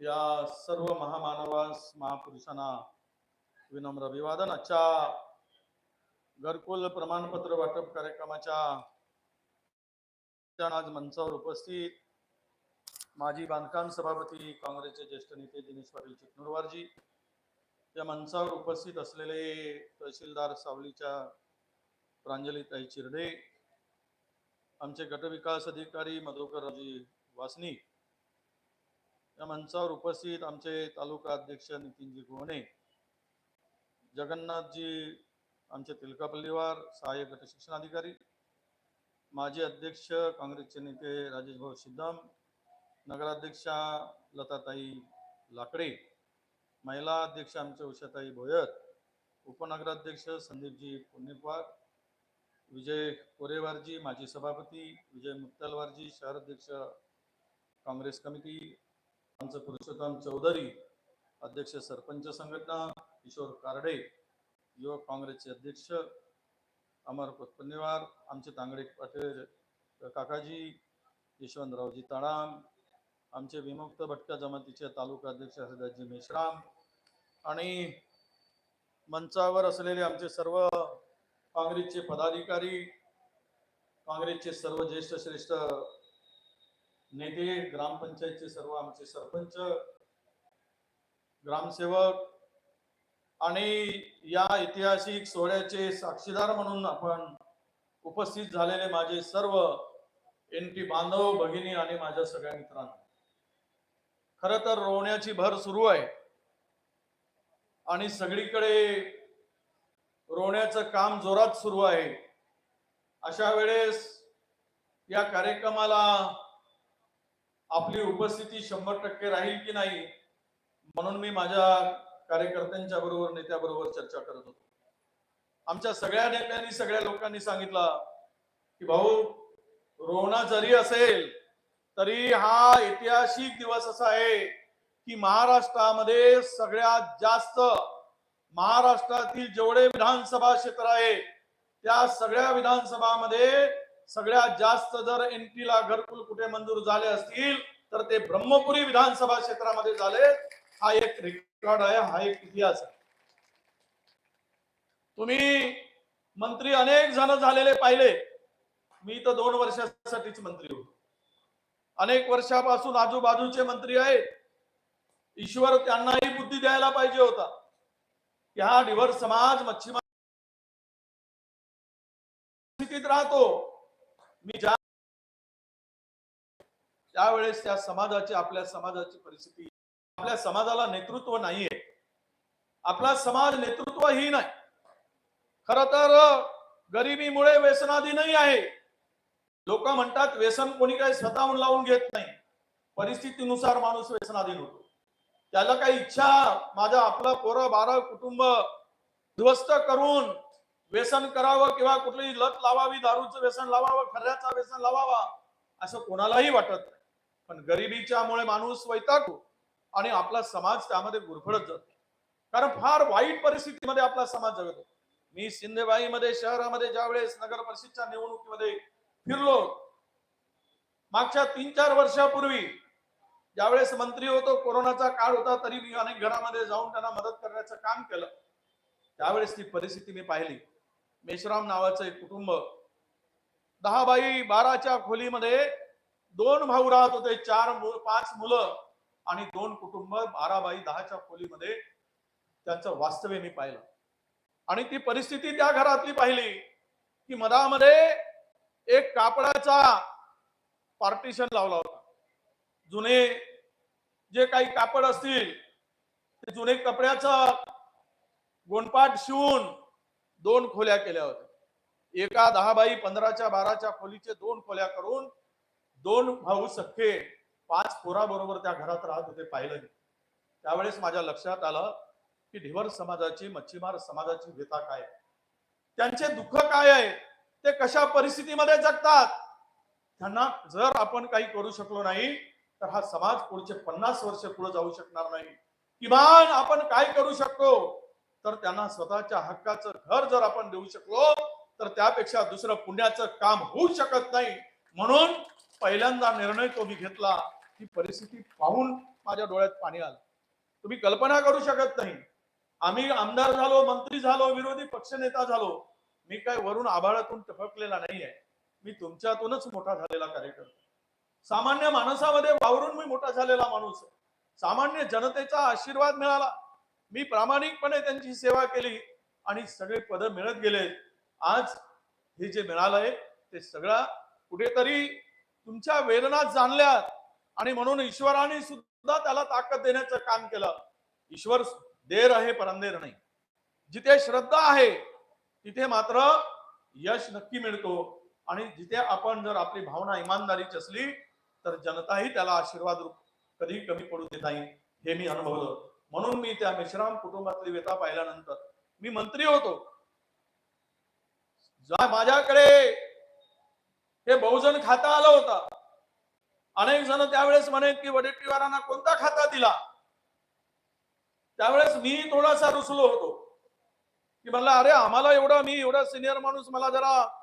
या सर्व महामानवास महापुरुषांना विनम्र अभिवादन. आजच्या घरकुल प्रमाणपत्र वाटप कार्यक्रमाच्या आज मंचावर उपस्थित माजी बांधकाम सभापती काँग्रेसचे ज्येष्ठ नेते दिनेश पाटील चिकनुरवारजी त्या मंचावर उपस्थित असलेले तहसीलदार सावलीच्या प्रांजलीताई चिरडे आमचे गटविकास अधिकारी मधुकरजी वासनी या मंचावर उपस्थित आमचे तालुका अध्यक्ष नितीनजी गोहणे जगन्नाथजी आमचे तिलकापल्लीवार सहाय्यक गट शिक्षणाधिकारी माजी अध्यक्ष काँग्रेसचे नेते राजेश भाऊ सिद्धम नगराध्यक्षा लताताई लाकडे महिला अध्यक्ष आमचे उषाताई भोयर उपनगराध्यक्ष संदीपजी पुणेपार विजय कोरेवारजी माजी सभापती विजय मुत्तलवारजी शहराध्यक्ष काँग्रेस कमिटी आमचं पुरुषोत्तम चौधरी अध्यक्ष सरपंच संघटना किशोर कारडे युवक काँग्रेसचे अध्यक्ष अमर कोतपन्नेवार आमचे तांगडे पाटील काकाजी यशवंतरावजी ताडाम आमचे विमुक्त भटका जमातीचे तालुका अध्यक्ष हरिदासजी मेश्राम आणि मंचावर असलेले आमचे सर्व काँग्रेसचे पदाधिकारी काँग्रेसचे सर्व ज्येष्ठ श्रेष्ठ नेते ग्रामपंचायतचे सर्व आमचे सरपंच ग्रामसेवक आणि या ऐतिहासिक सोहळ्याचे साक्षीदार म्हणून आपण उपस्थित झालेले माझे सर्व एन टी बांधव भगिनी आणि माझ्या सगळ्या मित्रांनो. खर तर रोवण्याची भर सुरू आहे. आणि सगळीकडे रोवण्याचं काम जोरात सुरू आहे. अशा वेळेस या कार्यक्रमाला आपली उपस्थिती शंभर टक्के राहील की नाही म्हणून मी माझ्या कार्यकर्त्यांच्या बरोबर नेत्याबरोबर चर्चा करत होतो. आमच्या सगळ्या नेत्यांनी सगळ्या लोकांनी सांगितलं की भाऊ रोना जरी असेल तरी हा ऐतिहासिक दिवस असा आहे की महाराष्ट्रामध्ये सगळ्यात जास्त महाराष्ट्रातील जेवढे विधानसभा क्षेत्र आहे त्या सगळ्या विधानसभामध्ये सगळ्यात जास्त जर एनपीला घरकुल कुठे मंजूर झाले असतील तर ते ब्रह्मपुरी विधानसभा क्षेत्रामध्ये झाले. हा एक रेकॉर्ड आहे हा एक इतिहास आहे. तुम्ही मंत्री अनेक जण झालेले पाहिले. मी तर दोन वर्षासाठीच मंत्री होतो. अनेक वर्षापासून आजूबाजूचे मंत्री आहेत. ईश्वर त्यांनाही बुद्धी द्यायला पाहिजे होता. की हा डिव्हर समाज मच्छीमार स्थितीत राहतो. मी ज्या त्यावेळेस त्या समाजाची आपल्या समाजाची परिस्थिती आपल्या समाजाला नेतृत्व नाहीये. आपला समाज नेतृत्वहीन नाही खर तर गरिबीमुळे व्यसनाधीनही आहे. लोक म्हणतात व्यसन कोणी काही स्वतःहून लावून घेत नाही. परिस्थितीनुसार माणूस व्यसनाधीन होतो. त्याला काही इच्छा माझा आपलं पोरं बारा कुटुंब उद्ध्वस्त करून व्यसन करावं किंवा कुठली लत लावावी दारूचं व्यसन लावावं खऱ्याचा व्यसन लावावा असं कोणालाही वाटत नाही. पण गरिबीच्यामुळे माणूस वैतागतो आणि आपला समाज त्यामध्ये गुरफडत जातो. कारण फार वाईट परिस्थितीमध्ये आपला समाज जगतो मी सिंधेबाईमध्ये शहरामध्ये ज्यावेळेस नगर परिषदच्या निवडणुकीमध्ये फिरलो मागच्या तीन चार वर्षापूर्वी ज्यावेळेस मंत्री होतो कोरोनाचा काळ होता तरी मी अनेक घरामध्ये जाऊन त्यांना मदत करण्याचं काम केलं. त्यावेळेस ती परिस्थिती मी पाहिली. मेश्राम नावाचं एक कुटुंब. दहा बाई बाराच्या खोलीमध्ये दोन भाऊ राहत होते चार मु- पाच मुलं आणि दोन कुटुंब. बारा बाई दहाच्या खोलीमध्ये त्यांचं वास्तव्य मी पाहिलं. आणि ती परिस्थिती त्या घरातली पाहिली की मधामध्ये एक कापडाचा पार्टिशन लावला होता. जुने जे काही कापड असतील ते जुने कपड्याचा गोंडपाट शिवून दोन खोल्या केल्या होत्या. एका दहा बाई पंधराच्या बाराच्या खोलीचे दोन खोल्या करून दोन भाऊ सख्खे पाच पोराबरोबर त्या घरात राहत होते पाहिलं त्यावेळेस माझ्या लक्षात आलं की ढिवर समाजाची मच्छीमार समाजाची व्यथा काय? आहे. त्यांचे दुःख काय आहे? ते कशा परिस्थितीमध्ये जगतात? त्यांना जर आपण काही करू शकलो नाही तर हा समाज पुढचे पन्नास वर्ष पुढे जाऊ शकणार नाही. किमान आपण काय करू शकतो? तर त्यांना स्वतःच्या हक्काचं घर जर आपण देऊ शकलो तर त्यापेक्षा दुसरं पुण्याचं काम होऊ शकत नाही. म्हणून पहिल्यांदा निर्णय तो मी घेतला ही परिस्थिती पाहून माझ्या डोळ्यात पाणी आलं. तुम्ही कल्पना करू शकत नाही. आम्ही आमदार झालो मंत्री झालो विरोधी पक्षनेता झालो. मी काय वरून आभाळातून टपकलेला नाहीये. मी तुमच्यातूनच मोठा झालेला कार्यकर्ता. सामान्य माणसामध्ये वावरून मी मोठा झालेला माणूस सामान्य जनतेचा आशीर्वाद मिळाला. मी प्रामाणिकपणे त्यांची सेवा केली आणि सगळे पद मिळत गेले. आज हे जे मिळालंय ते सगळा कुठेतरी तुमच्या वेदना जाणल्या आणि म्हणून ईश्वराने सुद्धा त्याला ताकद देण्याचं काम केलं. ईश्वर देर आहे परंदेर नाही. जिथे श्रद्धा आहे तिथे मात्र यश नक्की मिळतो. आणि जिथे आपण जर आपली भावना इमानदारीची असली तर जनताही त्याला आशीर्वाद रूप कधी कमी पडू देत नाही. हे मी अनुभवलं. म्हणून मी त्या मेश्राम कुटुंबातली व्यथा पाहिल्यानंतर मी मंत्री होतो. माझ्याकडे. हे बहुजन खाता आलं होतं. अनेक जण त्यावेळेस म्हणे की वडेट्टीवारांना कोणता खाता दिला? त्यावेळेस मी थोडासा रुसलो होतो. की म्हणला अरे आम्हाला एवढा मी एवढा सिनियर माणूस मला जरा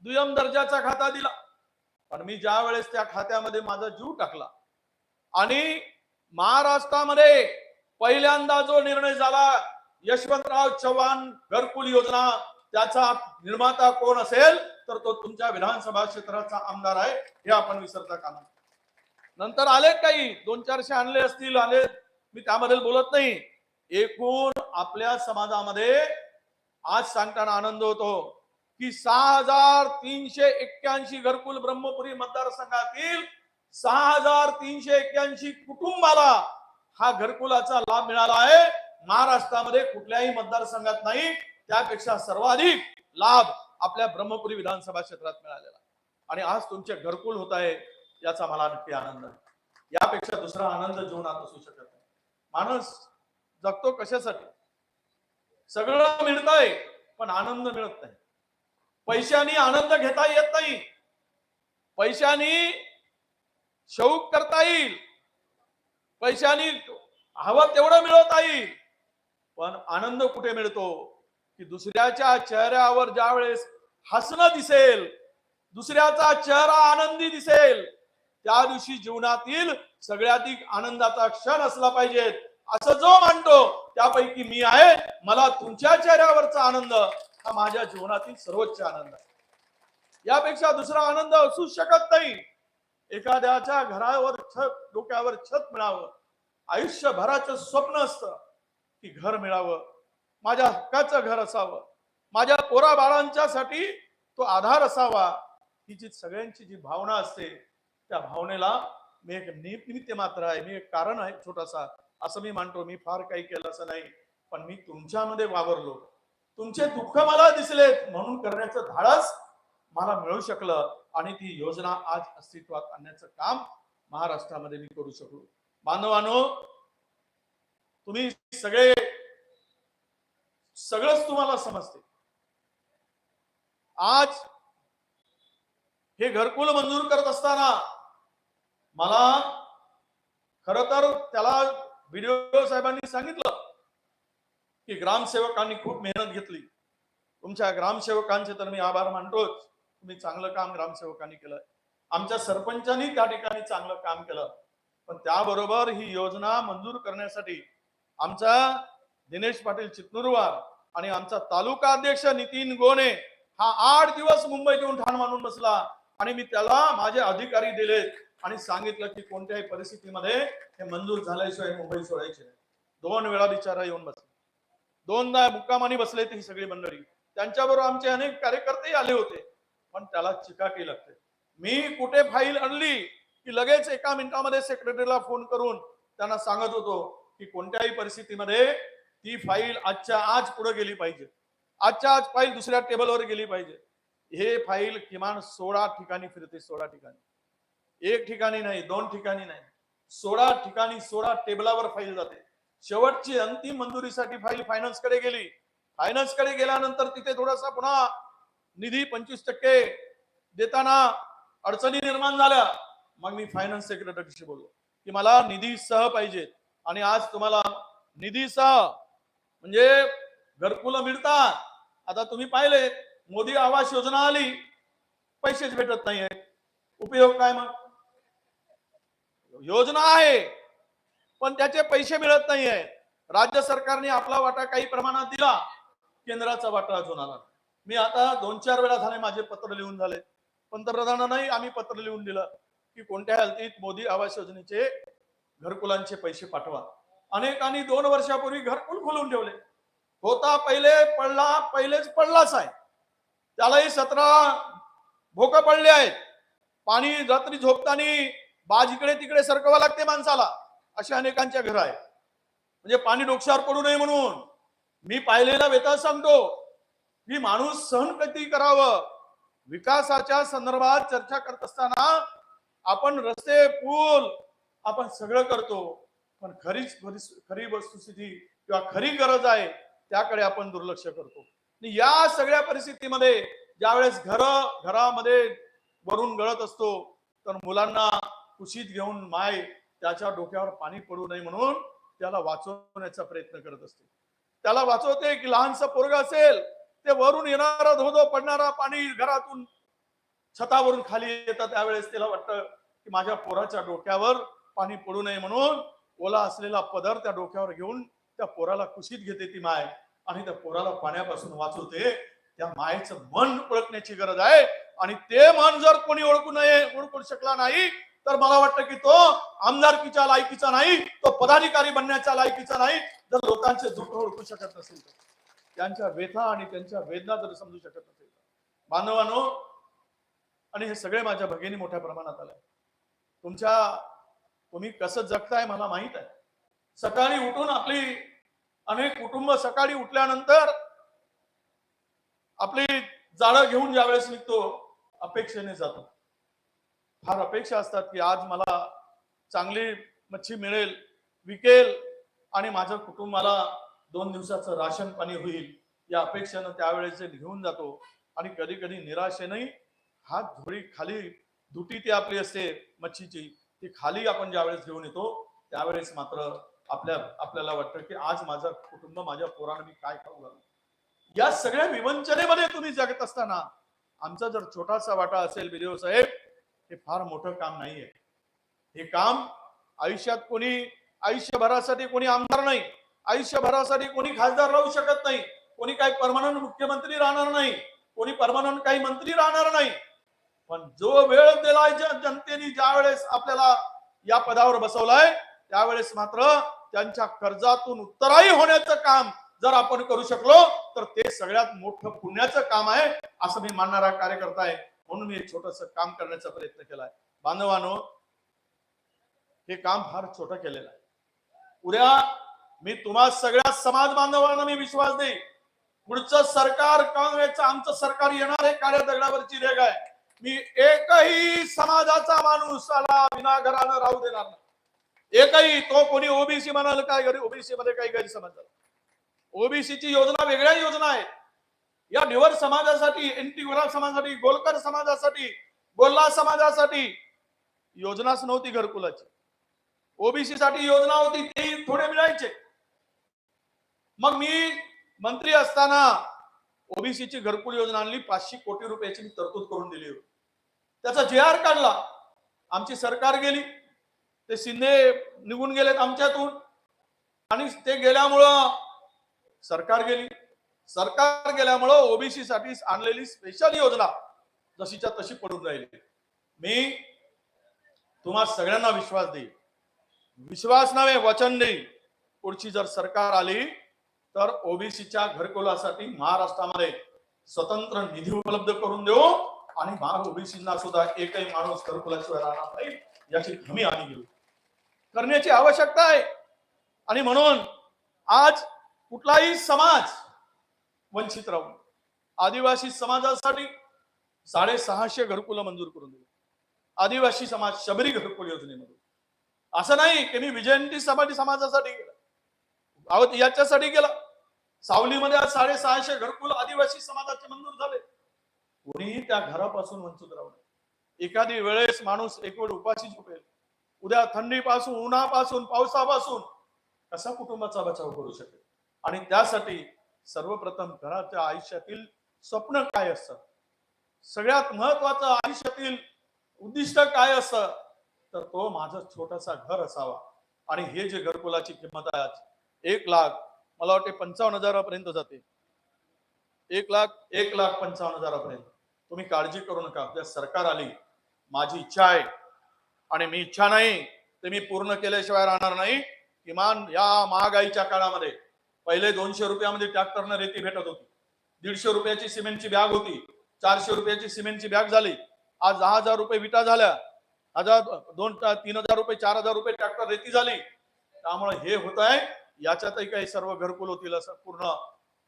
दुय्यम दर्जाचा खाता दिला. पण मी ज्या वेळेस त्या खात्यामध्ये माझा जीव टाकला आणि महाराष्ट्रामध्ये पहिल्यांदा जो निर्णय झाला यशवंतराव चव्हाण घरकुल योजना त्याचा निर्माता कोण असेल तर तो तुमच्या विधानसभा क्षेत्राचा आमदार आहे हे आपण विसरता कामा नंतर आले काही दोन चारशे आणले असतील आले मी त्याबद्दल बोलत नाही. एकूण आपल्या समाजामध्ये आज सांगताना आनंद होतो की सहा हजार तीनशे एक्क्याऐंशी घरकुल ब्रह्मपुरी मतदारसंघातील सहा हजार तीनशे एक्क्याऐंशी कुटुंबाला हा घरकुलाचा लाभ मिळाला आहे. महाराष्ट्रामध्ये कुठल्याही मतदारसंघात नाही. त्यापेक्षा सर्वाधिक लाभ आपल्या ब्रह्मपुरी विधानसभा क्षेत्रात मिळालेला आणि आज तुमचे घरकुल होत आहे याचा मला नक्की आनंद आहे. यापेक्षा दुसरा आनंद जीवनात असू शकत नाही. माणूस जगतो कशासाठी? सगळं मिळतंय पण आनंद मिळत नाही. पैशानी आनंद घेता येत नाही. पैशानी शौक करता येईल. पैशाने हवं तेवढं मिळवता येईल. पण आनंद कुठे मिळतो? की दुसऱ्याच्या चेहऱ्यावर ज्या वेळेस हसणं दिसेल दुसऱ्याचा चेहरा आनंदी दिसेल त्या दिवशी जीवनातील सगळ्याधिक आनंदाचा क्षण असला पाहिजे. असं जो मानतो त्यापैकी मी आहे. मला तुमच्या चेहऱ्यावरचा आनंद हा माझ्या जीवनातील सर्वोच्च आनंद आहे. यापेक्षा दुसरा आनंद असू शकत नाही. एखाद्याच्या घरावर छत डोक्यावर छत मिळावं. आयुष्यभराचं स्वप्न असतं की घर मिळावं. माझ्या हक्काचं घर असावं. माझ्या पोरा बाळांच्यासाठी तो आधार असावा. ही जी सगळ्यांची जी भावना असते त्या भावनेला मी एक निमित्त मात्र आहे. मी एक कारण आहे छोटासा. असं मी मानतो. मी फार काही केलं असं नाही. पण मी तुमच्यामध्ये वावरलो. तुमचे दुःख मला दिसलेत म्हणून करण्याचं धाडस मला मिळू शकलं. आणि ती योजना आज अस्तित्वात आणण्याचं काम महाराष्ट्रामध्ये मी करू शकलो. बांधवानो तुम्ही सगळे सगळंच तुम्हाला समजते. आज हे घरकुल मंजूर करत असताना मला खर तर त्याला व्हिडिओ साहेबांनी सांगितलं की ग्रामसेवकांनी खूप मेहनत घेतली. तुमच्या ग्रामसेवकांचे तर मी आभार मानतोच. तुम्ही चांगलं काम ग्रामसेवकांनी केलं. आमच्या सरपंचांनी त्या ठिकाणी चांगलं काम केलं. पण त्याबरोबर ही योजना मंजूर करण्यासाठी आमचा दिनेश पाटील चितनुरवार आणि आमचा तालुका अध्यक्ष नितीन गोने हा आठ दिवस मुंबईत येऊन ठाण मानून बसला आणि मी त्याला माझे अधिकारी दिले आणि सांगितलं की कोणत्याही परिस्थितीमध्ये हे मंजूर झाल्याशिवाय मुंबई सोडायचे नाही. दोन वेळा बिचारा येऊन बसले. दोनदा मुक्कामानी बसले ती सगळी मंडळी. त्यांच्याबरोबर आमचे अनेक कार्यकर्ते आले होते. पण त्याला चिकाटी लागते. मी कुठे फाईल आणली की लगेच एका मिनिटामध्ये सेक्रेटरीला फोन करून त्यांना सांगत होतो की कोणत्याही परिस्थितीमध्ये ती फाईल आजच्या आज पुढे गेली पाहिजे. आजच्या आज फाईल दुसऱ्या टेबलवर गेली पाहिजे. हे फाईल किमान सोळा ठिकाणी फिरते सोळा ठिकाणी. एक ठिकाणी नाही दोन ठिकाणी नाही. सोळा ठिकाणी सोळा टेबलावर फाईल जाते. शेवटची अंतिम मंजुरीसाठी फाईल फायनान्सकडे गेली. फायनान्सकडे गेल्यानंतर तिथे थोडासा पुन्हा निधी पंचवीस टक्के देताना अडचणी निर्माण झाल्या मग मी फायनान्स सेक्रेटरीशी बोललो की मला निधी सह पाहिजे आणि आज तुम्हाला निधी सह म्हणजे घरकुलं मिळतात. आता तुम्ही पाहिले मोदी आवास योजना आली पैसेच भेटत नाहीये. उपयोग काय मग? योजना आहे पण त्याचे पैसे मिळत नाहीये. राज्य सरकारने आपला वाटा काही प्रमाणात दिला केंद्राचा वाटा अजून आला मी आता दोन चार वेळा झाले माझे पत्र लिहून झाले. पंतप्रधानांनाही आम्ही पत्र लिहून दिलं की कोणत्या हालतीत मोदी आवास योजनेचे घरकुलांचे पैसे पाठवा. अनेकांनी दोन वर्षापूर्वी घरकुल खोलून ठेवले. होता पहिले पडला पहिलेच पडलाच आहे. त्यालाही सतरा भोक पडले आहेत. पाणी रात्री झोपताना बाज इकडे तिकडे सरकवा लागते माणसाला. अशा अनेकांच्या घर आहे म्हणजे पाणी डोक्षावर पडू नये म्हणून. मी पाहिलेला वेतन सांगतो. की माणूस सहन कधी करावं? विकासाच्या संदर्भात चर्चा करत असताना आपण रस्ते पूल आपण सगळं करतो. पण खरीच खरी वस्तुस्थिती किंवा खरी गरज आहे त्याकडे आपण दुर्लक्ष करतो. या सगळ्या परिस्थितीमध्ये ज्यावेळेस घर घरामध्ये वरून गळत असतो तर मुलांना कुशीत घेऊन माय त्याच्या डोक्यावर पाणी पडू नये म्हणून त्याला वाचवण्याचा प्रयत्न करत असते. त्याला वाचवते की लहानसा पोरग असेल ते वरून येणारा धोधो पडणारा पाणी घरातून छतावरून खाली येतं. त्यावेळेस तिला वाटतं की माझ्या पोराच्या डोक्यावर पाणी पडू नये म्हणून ओला असलेला पदर त्या डोक्यावर घेऊन त्या पोराला कुशीत घेते ती माय. आणि त्या पोराला पाण्यापासून वाचवते. त्या मायेचं मन ओळखण्याची गरज आहे. आणि ते मन जर कोणी ओळखू नये ओळखू शकला नाही तर मला वाटतं की तो आमदारकीच्या लायकीचा नाही तो पदाधिकारी बनण्याच्या लायकीचा नाही जर लोकांचे दुःख ओळखू शकत नसेल तर. त्यांच्या व्यथा आणि त्यांच्या वेदना जर समजू शकत नसेल मानवानो आणि हे सगळे माझ्या भगिनी मोठ्या प्रमाणात आलंय तुमच्या तुम्ही कसं जगताय मला माहीत आहे. सकाळी उठून आपली अनेक कुटुंब सकाळी उठल्यानंतर आपली जाळं घेऊन ज्यावेळेस निघतो अपेक्षेने जातो. फार अपेक्षा असतात की आज मला चांगली मच्छी मिळेल विकेल आणि माझ्या कुटुंबाला दोन दिवसाचं राशन पाणी होईल या अपेक्षेनं त्यावेळेस घेऊन जातो. आणि कधी कधी निराशेनंही हात धुळी खाली दुटी ती आपली असते मच्छीची ती खाली आपण ज्यावेळेस घेऊन येतो त्यावेळेस मात्र आपल्या आपल्याला वाटतं की आज माझं कुटुंब माझ्या पोरानं मी काय खाऊ घालू? या सगळ्या विवंचनेमध्ये तुम्ही जगत असताना आमचा जर छोटासा वाटा असेल बिदेव साहेब हे फार मोठं काम नाहीये. हे काम आयुष्यात कोणी आयुष्यभरासाठी कोणी आमदार नाही. आयुष्यभरासाठी कोणी खासदार राहू शकत नाही कोणी काही परमानंद मुख्यमंत्री राहणार नाही कोणी परमानंद काही मंत्री राहणार नाही. पण जो वेळ दिलाय जनतेने ज्या वेळेस आपल्याला या पदावर बसवलाय त्यावेळेस मात्र त्यांच्या कर्जातून उत्तराई होण्याचं काम जर आपण करू शकलो तर ते सगळ्यात मोठं पुण्याचं काम आहे असं मी मानणारा कार्यकर्ता आहे. म्हणून मी एक छोटस काम करण्याचा प्रयत्न केलाय. बांधवानो हे काम फार छोटं केलेलं आहे. उद्या मी तुम्हा सगळ्या समाज बांधवांना मी विश्वास देईन. पुढचं सरकार काँग्रेसचं आमचं सरकार येणार आहे काळ्या दगडावरची रेग आहे. मी एकही समाजाचा माणूस आला विनाघरानं राहू देणार नाही. एकही तो कोणी ओबीसी म्हणाल काय घरी ओबीसी मध्ये काही गैरसमज ओबीसी ओबीसीची योजना वेगळ्या योजना आहेत. या निवड समाजासाठी एनटी गोरा समाजासाठी गोलकर समाजासाठी गोल्ला समाजासाठी योजनाच नव्हती घरकुलाची. ओबीसी साठी योजना होती तेही थोडे मिळायचे. मग मी मंत्री असताना ओबीसीची घरकुल योजना आणली पाचशे कोटी रुपयाची मी तरतूद करून दिली. होती त्याचा जे आर काढला आमची सरकार गेली ते शिंदे निघून गेलेत आमच्यातून. आणि ते गेल्यामुळं सरकार गेली. सरकार गेल्यामुळं ओबीसी साठी आणलेली स्पेशल योजना जशीच्या तशी पडून राहिली. मी तुम्हा सगळ्यांना विश्वास देईल विश्वास नव्हे वचन देईल पुढची जर सरकार आली तर ओबीसीच्या घरकुलासाठी महाराष्ट्रामध्ये स्वतंत्र निधी उपलब्ध करून देऊ आणि ओबीसीना सुद्धा एकही माणूस घरकुलाशिवाय राहणार नाही याची हमी आम्ही घेऊ. करण्याची आवश्यकता आहे. आणि म्हणून आज कुठलाही समाज वंचित राहून आदिवासी समाजासाठी साडेसहाशे घरकुलं मंजूर करून दिली. आदिवासी समाज शबरी घरकुल योजनेमधून. असं नाही की मी विजयंती समाधी समाजासाठी केलं याच्यासाठी गेला. सावलीमध्ये आज साडेसहाशे घरकुल आदिवासी समाजाचे मंजूर झाले. कोणीही त्या घरापासून वंचित राहू नये. एखादी वेळेस माणूस एक वेळ उपाशी झोपेल. उद्या थंडीपासून उन्हापासून पावसापासून कसा कुटुंबाचा बचाव करू शकेल? आणि त्यासाठी सर्वप्रथम घराच्या आयुष्यातील स्वप्न काय असतं? सगळ्यात महत्वाचं आयुष्यातील उद्दिष्ट काय असतं? तर तो माझं छोटासा घर असावा. आणि हे जे घरकुलाची किंमत आहे आज एक लाख मला वाटते पंचावन्न हजारापर्यंत जाते. एक लाख एक लाख पंचावन्न हजारापर्यंत. तुम्ही काळजी करू नका. उद्या सरकार आली माझी इच्छा आहे आणि मी इच्छा नाही ते मी पूर्ण केल्याशिवाय राहणार नाही किमान या महागाईच्या काळामध्ये. पहिले दोनशे रुपयामध्ये ट्रॅक्टरनं रेती भेटत होती. दीडशे रुपयाची सिमेंटची बॅग होती. चारशे रुपयाची सिमेंटची बॅग झाली. आज दहा हजार रुपये विटा झाल्या. हजार दोन तीन हजार रुपये चार हजार रुपये ट्रॅक्टर रेती झाली. त्यामुळे हे होत आहे याच्यातही काही सर्व घरकुल होतील असं पूर्ण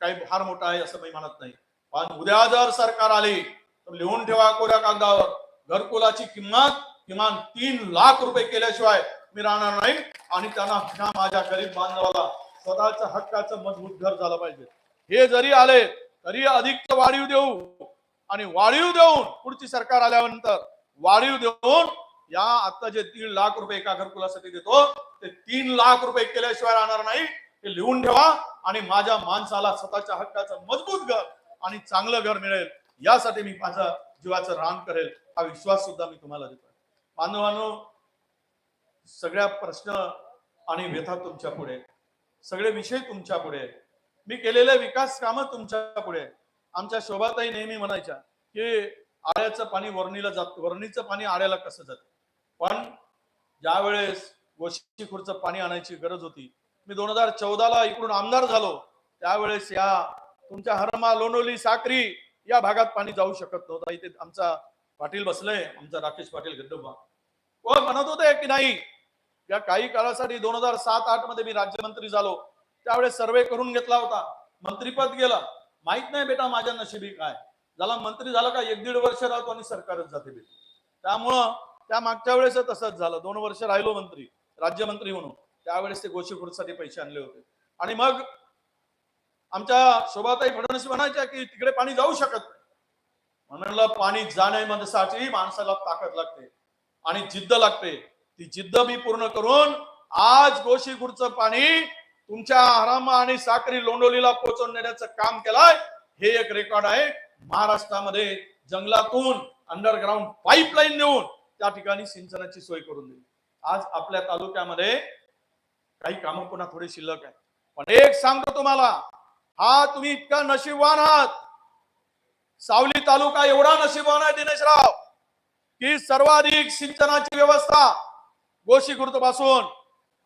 काही फार मोठा आहे असं मी म्हणत नाही. पण उद्या जर सरकार आली तर लिहून ठेवा कोऱ्या कागदावर. घरकुलाची किंमत किमान तीन लाख रुपये केल्याशिवाय मी राहणार नाही आणि त्यांना माझ्या गरीब बांधवाला स्वतःच्या हक्काचं मजबूत घर झालं पाहिजे. हे जरी आले तरी अधिक वाढीव देऊ आणि वाढीव देऊन पुढची सरकार आल्यानंतर वाढीव देऊन या आता जे तीन लाख रुपये एका घरकुलासाठी देतो ते तीन लाख रुपये केल्याशिवाय राहणार नाही. ते लिहून ठेवा आणि माझ्या माणसाला स्वतःच्या हक्काचं मजबूत घर आणि चांगलं घर मिळेल यासाठी मी माझं जीवाचं रान करेल हा विश्वास सुद्धा मी तुम्हाला देतो बांधवांनो सगळ्या प्रश्न आणि व्यथा तुमच्यापुढे सगळे विषय तुमच्यापुढे आहेत. मी केलेले विकास कामं तुमच्यापुढे. आमच्या शोभाताई नेहमी म्हणायच्या की आळ्याचं पाणी वरणीला जात वरणीचं पाणी आळ्याला कसं जातं? पण ज्या वेळेस गोशीखुरचं पाणी आणायची गरज होती मी दोन हजार चौदाला इकडून आमदार झालो त्यावेळेस या तुमच्या हरमा लोणोली साक्री या भागात पाणी जाऊ शकत नव्हतं. इथे आमचा पाटील बसलय आमचा राकेश पाटील गड्डोबा. व म्हणत होते की नाही या काही काळासाठी दोन हजार सात आठमध्ये मी राज्यमंत्री झालो त्यावेळेस सर्वे करून घेतला होता मंत्रीपद गेला. माहीत नाही बेटा माझ्या नशिबी काय. झाला मंत्री झाला का एक दीड वर्ष राहतो आणि सरकारच जाते बेटा. त्यामुळं त्या मागच्या वेळेस तसंच झालं. दोन वर्ष राहिलो मंत्री राज्यमंत्री म्हणून. त्यावेळेस ते गोशीखुरसाठी पैसे आणले होते. आणि मग आमच्या शोभाताई फडणवीस म्हणायच्या की तिकडे पाणी जाऊ शकत म्हणलं पाणी जाण्यासाठी माणसाला ताकद लागते आणि जिद्द लागते. ती जिद्द मी पूर्ण करून आज गोशीगुरचं पाणी तुमच्या आरामा आणि साखरी लोंडोलीला पोहोचवून देण्याचं काम केलंय. हे एक रेकॉर्ड आहे. महाराष्ट्रामध्ये जंगलातून अंडरग्राऊंड पाईपलाईन देऊन त्या ठिकाणी सिंचनाची सोय करून दिली. आज आपल्या तालुक्यामध्ये काही कामं पुन्हा थोडी शिल्लक आहे पण एक सांगतो तुम्हाला हा तुम्ही इतका नशीबवान आहात. सावली तालुका एवढा नशीबवान आहे दिनेशराव की सर्वाधिक सिंचनाची व्यवस्था गोशी पासून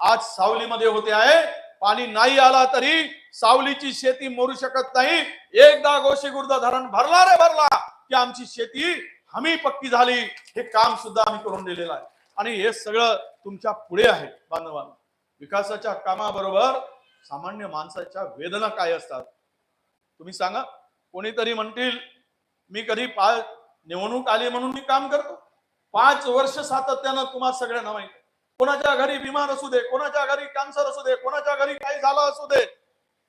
आज सावलीमध्ये होते आहे. पाणी नाही आला तरी सावलीची शेती मरू शकत नाही. एकदा गोशी धरण भरला रे भरला की आमची शेती हमी पक्की झाली हे काम सुद्धा आम्ही करून दिलेलं आहे. आणि हे सगळं तुमच्यापुढे आहे बांधवांना. विकासाच्या कामाबरोबर सामान्य माणसाच्या वेदना काय असतात? तुम्ही सांगा. कोणीतरी म्हणतील मी कधी पाच निवडणूक आली म्हणून मी काम करतो. पाच वर्ष सातत्यानं तुम्हाला सगळ्यांना माहिती कोणाच्या घरी बिमार असू दे कोणाच्या घरी कॅन्सर असू दे कोणाच्या घरी काही झालं असू दे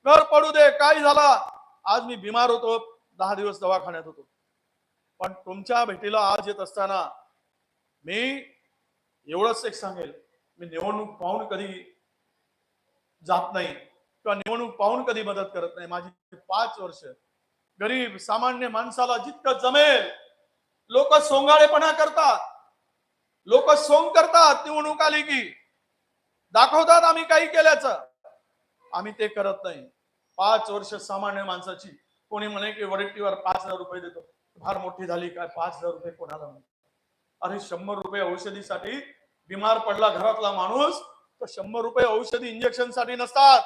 घर पडू दे काय झाला. आज मी बिमार होतो दहा दिवस दवाखान्यात होतो. पण तुमच्या भेटीला आज येत असताना मी एवढंच एक सांगेल मी निवडणूक पाहून कधी जात नाही किंवा निवडणूक पाहून कधी मदत करत नाही. माझी पाच वर्ष गरीब सामान्य माणसाला जितकं जमेल लोक सोंगाळेपणा करतात. लोक सोंग करतात निवडणूक आली की. दाखवतात आम्ही काही केल्याचं. आम्ही ते करत नाही. पाच वर्ष सामान्य माणसाची कोणी म्हणे की वडेट्टीवर पाच हजार रुपये देतो. फार मोठी झाली काय पाच हजार रुपये कोणाला अरे शंभर रुपये औषधीसाठी बिमार पडला घरातला माणूस तर शंभर रुपये औषधी इंजेक्शनसाठी नसतात.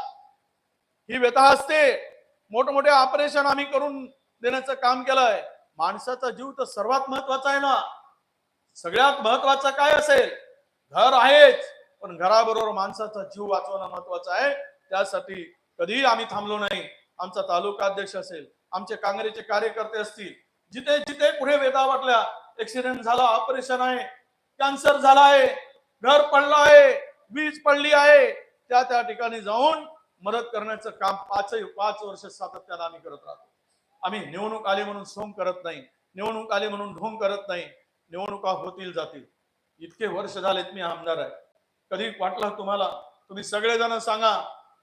ही व्यथा असते. मोठमोठे ऑपरेशन आम्ही करून देण्याचं काम केलंय. माणसाचा जीव तर सर्वात महत्त्वाचा आहे ना. सगळ्यात महत्वाचं काय असेल? घर आहेच पण घराबरोबर माणसाचा जीव वाचवणं महत्वाचं आहे. त्यासाठी कधीही आम्ही थांबलो नाही. आमचा तालुका अध्यक्ष असेल आमचे काँग्रेसचे कार्यकर्ते असतील जिथे जिथे पुढे वेदा वाटल्या ऍक्सिडेंट झाला ऑपरेशन आहे कॅन्सर झाला आहे घर पडलं आहे वीज पडली आहे त्या त्या ठिकाणी जाऊन मदत करण्याचं काम पाच पाच वर्ष सातत्याला आम्ही करत राहतो. आम्ही निवडणूक आली म्हणून सोंग करत नाही निवडणूक आली म्हणून ढोंग करत नाही निवडणुका होतील जातील. इतके वर्ष झालेत मी आमदार आहे. कधी वाटलं तुम्हाला? तुम्ही सगळेजण सांगा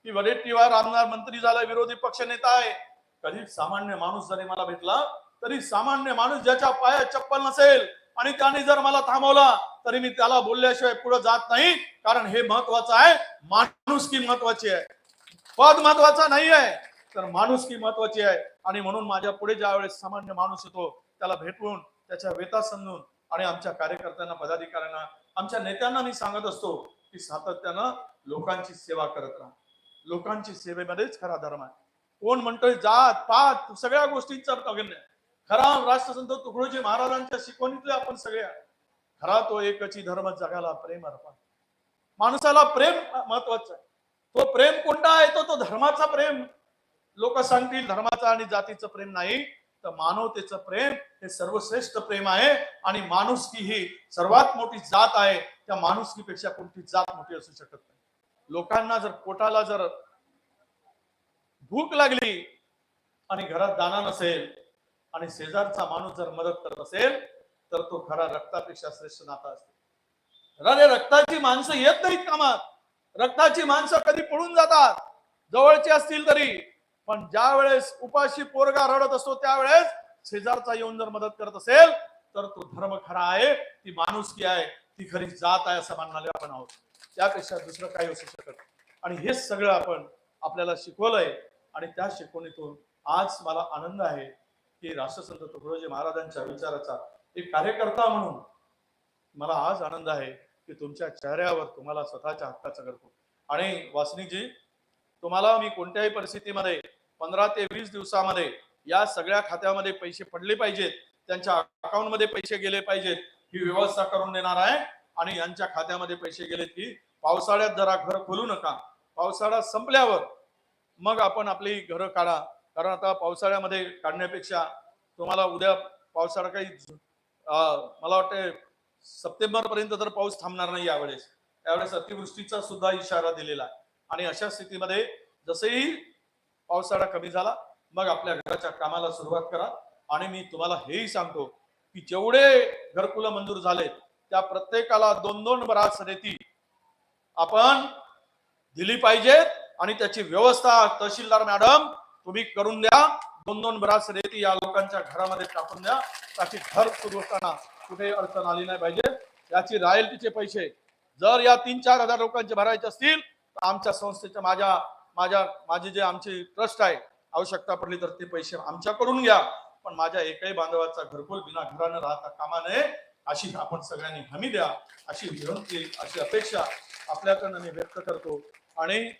की वडेट्टीवार आमदार मंत्री झाला विरोधी पक्ष नेता आहे. कधी सामान्य माणूस जरी मला भेटला तरी सामान्य माणूस ज्याच्या पायात चप्पल नसेल आणि त्याने जर मला थांबवला तरी मी त्याला बोलल्याशिवाय पुढे जात नाही. कारण हे महत्वाचं आहे. माणूस की महत्वाची आहे. पद महत्त्वाचा नाही आहे तर माणूस की महत्वाची आहे. आणि म्हणून माझ्या पुढे ज्या वेळेस सामान्य माणूस येतो त्याला भेटवून त्याच्या वेता समजून आणि आमच्या कार्यकर्त्यांना पदाधिकाऱ्यांना आमच्या नेत्यांना मी सांगत असतो की सातत्यानं लोकांची सेवा करत राहा. लोकांची सेवेमध्येच खरा धर्म आहे. कोण म्हणतोय जात पात सगळ्या गोष्टींचा तगण्य आहे. खरा राष्ट्रसंत तुकडोजी महाराजांच्या शिकवणीतले आपण सगळे खरा तो एकची धर्म जगाला प्रेम अर्पण. माणसाला प्रेम महत्वाचं आहे. तो प्रेम कोणता आहे? तो तो धर्माचा प्रेम. लोक सांगतील धर्माचा आणि जातीचं प्रेम नाही तर मानवतेचं प्रेम हे सर्वश्रेष्ठ प्रेम आहे आणि माणुसकी ही सर्वात मोठी जात आहे. त्या माणुसकीपेक्षा कोणती जात मोठी असू शकत नाही. लोकांना जर पोटाला जर भूक लागली आणि घरात दाना नसेल आणि शेजारचा माणूस जर मदत करत असेल तर तो खरा रक्तापेक्षा श्रेष्ठ नाता असतो. अरे रक्ताची माणसं येत नाहीत कामात. रक्ताची माणसं कधी पळून जातात? जवळची असतील तरी. पण ज्या वेळेस उपाशी पोरगा रडत असतो त्यावेळेस शेजारचा येऊन जर मदत करत असेल तर तो धर्म खरा आहे ती माणुसकी आहे ती खरी जात आहे असं मानणारे आपण आहोत. त्यापेक्षा दुसरं काही असू शकत नाही. आणि हेच सगळं आपण आपल्याला शिकवलंय. आणि त्या शिकवणीतून आज मला आनंद आहे. की राष्ट्रसंत तुकडोजी महाराजांच्या विचाराचा एक कार्यकर्ता म्हणून मला आज आनंद आहे की तुमच्या चेहऱ्यावर तुम्हाला स्वतःच्या हक्काचा करतो आणि वासनिकजी तुम्हाला मी कोणत्याही परिस्थितीमध्ये पंधरा ते वीस दिवसामध्ये या सगळ्या खात्यामध्ये पैसे पडले पाहिजेत त्यांच्या अकाउंटमध्ये पैसे गेले पाहिजेत ही व्यवस्था करून देणार आहे. आणि यांच्या खात्यामध्ये पैसे गेलेत की पावसाळ्यात जरा घर खोलू नका. पावसाळा संपल्यावर मग आपण आपली घरं काढा. कारण आता पावसाळ्यामध्ये काढण्यापेक्षा तुम्हाला उद्या पावसाळा काही अं, मला वाटते सप्टेंबर पर्यंत तर पाऊस थांबणार नाही यावेळेस. त्यावेळेस अतिवृष्टीचा सुद्धा इशारा दिलेला आहे. आणि अशा स्थितीमध्ये जसंही पावसाळा कमी झाला मग आपल्या घराच्या कामाला सुरुवात करा. आणि मी तुम्हाला हेही सांगतो की जेवढे घरकुलं मंजूर झाले त्या प्रत्येकाला दोन दोन बराच रेती आपण दिली पाहिजेत आणि त्याची व्यवस्था तहसीलदार मॅडम तुम्ही करून द्या. दोन दोन बराच रेती या लोकांच्या घरामध्ये टाकून द्या. ताकी घर सुरू असताना कुठे अडचण आली नाही पाहिजे. याची रॉयल्टीचे पैसे जर या तीन चार हजार लोकांचे भरायचे असतील तर आमच्या संस्थेच्या माझ्या माझ्या माझी जे आमची ट्रस्ट आहे आवश्यकता पडली तर ते पैसे आमच्याकडून घ्या. पण माझ्या एकही बांधवाचा घरकुल बिना घरानं राहता कामा नये अशी आपण सगळ्यांनी हमी द्या. अशी विनंती अशी अपेक्षा आपल्याकडनं मी व्यक्त करतो. आणि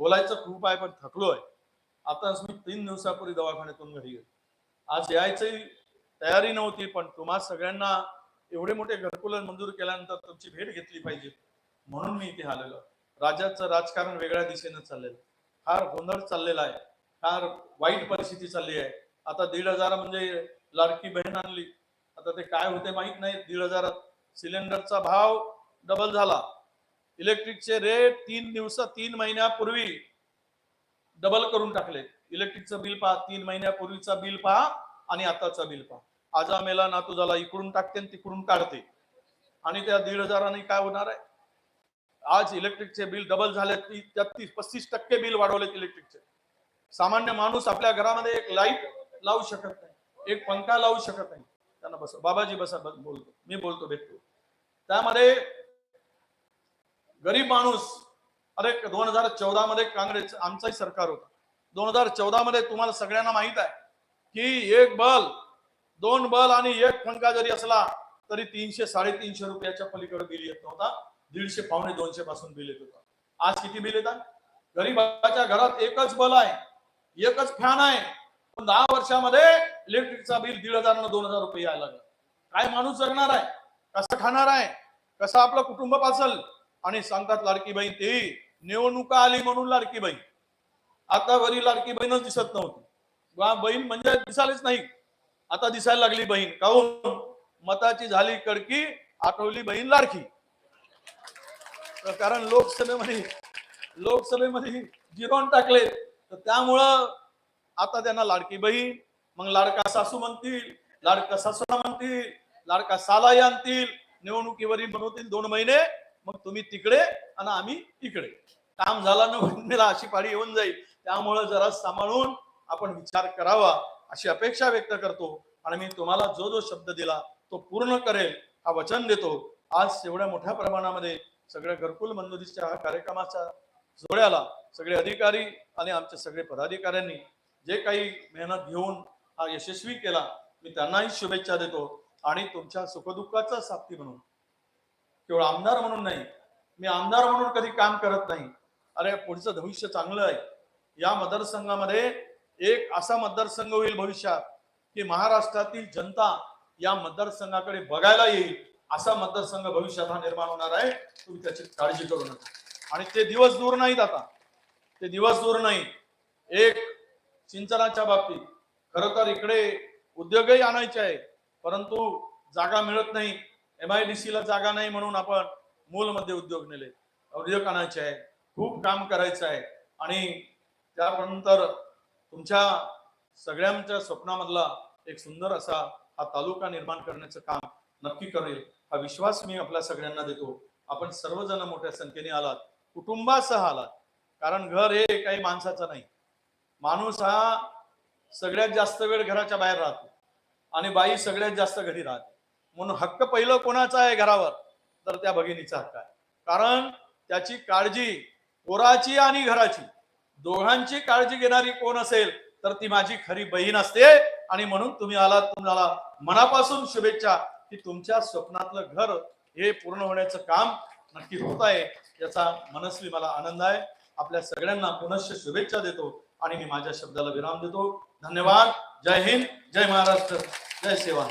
बोलायचं खूप आहे पण थकलोय. आताच मी तीन दिवसापूर्वी दवाखान्यातून घरी गेलो. आज यायची तयारी नव्हती पण तुम्हा सगळ्यांना एवढे मोठे घरकुलन मंजूर केल्यानंतर तुमची भेट घेतली पाहिजे म्हणून मी इथे आलेलो. राज्याचं राजकारण वेगळ्या दिशेनं चाललेलं. फार गोंधळ चाललेला आहे. फार वाईट परिस्थिती चालली आहे. आता दीड हजार म्हणजे लाडकी बहीण आणली. आता ते काय होते माहीत नाही. दीड हजारात सिलेंडरचा भाव डबल झाला. इलेक्ट्रिकचे रेट तीन दिवस तीन महिन्यापूर्वी डबल करून टाकले. इलेक्ट्रिकचं बिल पहा तीन महिन्यापूर्वीचा बिल पहा आणि आताचा बिल पहा. आजा मेला नातू झाला इकडून टाकते आणि तिकडून काढते. आणि त्या दीड हजारांनी काय होणार आहे? आज इलेक्ट्रिकचे बिल डबल झाले त्यात तीस पस्तीस टक्के बिल वाढवलेत इलेक्ट्रिकचे. सामान्य माणूस आपल्या घरामध्ये एक लाइट लावू शकत नाही. एक पंखा लावू शकत नाही. त्यांना बस बाबाजी बसा बोलतो. मी बोलतो भेटतो. त्यामध्ये गरीब माणूस अरे दोन हजार चौदा मध्ये काँग्रेस आमचंही सरकार होतं. दोन हजार चौदा मध्ये तुम्हाला सगळ्यांना माहीत आहे की एक बल दोन बल आणि एक फंका जरी असला तरी तीनशे साडेतीनशे रुपयाच्या पलीकडे बिल येत नव्हता. दीडशे पावणे दोनशे पासून बिल येत होता. आज किती बिल येतात? गरीबाच्या घरात एकच बल आहे. एकच फॅन आहे. पण दहा वर्षामध्ये इलेक्ट्रिकचा बिल दीड हजार न दोन हजार रुपये यायला लागला. काय माणूस जगणार आहे? कसं खाणार आहे? कसं आपलं कुटुंब पाचल? आणि सांगतात लाडकी बहीण ते निवडणुका आली म्हणून लाडकी बहीण. आता वरी लाडकी बहीणच दिसत नव्हती. वा बहीण म्हणजे दिसायलाच नाही. आता दिसायला लागली बहीण. काहून? मताची झाली कडकी आठवली बहीण लाडकी. तर कारण लोकसभेमध्ये लोकसभेमध्ये जिरवून टाकले तर त्यामुळं आता त्यांना लाडकी बहीण मग लाडका सासू म्हणतील लाडका सासूला म्हणतील लाडका सालाही आणतील निवडणुकीवरील बनवतील दोन महिने. मग तुम्ही तिकडे आणि आम्ही इकडे. काम झाला न अशी पाळी येऊन जाईल. त्यामुळं जरा सांभाळून आपण विचार करावा अशी अपेक्षा व्यक्त करतो. आणि मी तुम्हाला जो जो शब्द दिला तो पूर्ण करेल हा वचन देतो. आज एवढ्या मोठ्या प्रमाणामध्ये सगळ्या घरकुल मंजुरीच्या हा कार्यक्रमाच्या जोड्याला सगळे अधिकारी आणि आमचे सगळे पदाधिकाऱ्यांनी जे काही मेहनत घेऊन हा यशस्वी केला मी त्यांनाही शुभेच्छा देतो. आणि तुमच्या सुखदुःखाचा साथी म्हणून केवळ आमदार म्हणून नाही मी आमदार म्हणून कधी काम करत नाही. अरे पुढचं भविष्य चांगलं आहे. या मतदारसंघामध्ये एक असा मतदारसंघ होईल भविष्यात की महाराष्ट्रातील जनता या मतदारसंघाकडे बघायला येईल. असा मतदारसंघ भविष्यात हा निर्माण होणार आहे. तुम्ही त्याची काळजी करू नका. आणि ते दिवस दूर नाहीत आता. ते दिवस दूर नाही. एक सिंचनाच्या बाबतीत खर तर इकडे उद्योगही आणायचे आहे परंतु जागा मिळत नाही. एम आय डी सी ला जागा नाही म्हणून आपण मूलमध्ये उद्योग नेले. उद्योग आणायचे आहे. खूप काम करायचं आहे. आणि त्यानंतर तुमच्या सगळ्यांच्या स्वप्नामधला एक सुंदर असा हा तालुका निर्माण करण्याचं काम नक्की करेल हा विश्वास मी आपल्या सगळ्यांना देतो. आपण सर्वजण मोठ्या संख्येने आलात. कुटुंबासह आलात. कारण घर हे काही माणसाचं नाही. माणूस हा सगळ्यात जास्त वेळ घराच्या बाहेर राहतो. आणि बाई सगळ्यात जास्त घरी राहते. म्हणून हक्क पहिलं कोणाचा आहे घरावर? तर त्या भगिनीचा हक्क आहे. कारण त्याची काळजी पोराची आणि घराची दोघांची काळजी घेणारी कोण असेल तर ती माझी खरी बहीण असते. आणि म्हणून तुम्ही आलात तुम्हाला मनापासून शुभेच्छा की तुमच्या स्वप्नातलं घर हे पूर्ण होण्याचं काम नक्की होत आहे याचा मनस्वी मला आनंद आहे. आपल्या सगळ्यांना पुनश्च शुभेच्छा देतो आणि मी माझ्या शब्दाला विराम देतो. धन्यवाद. जय हिंद. जय महाराष्ट्र. जय सेवा.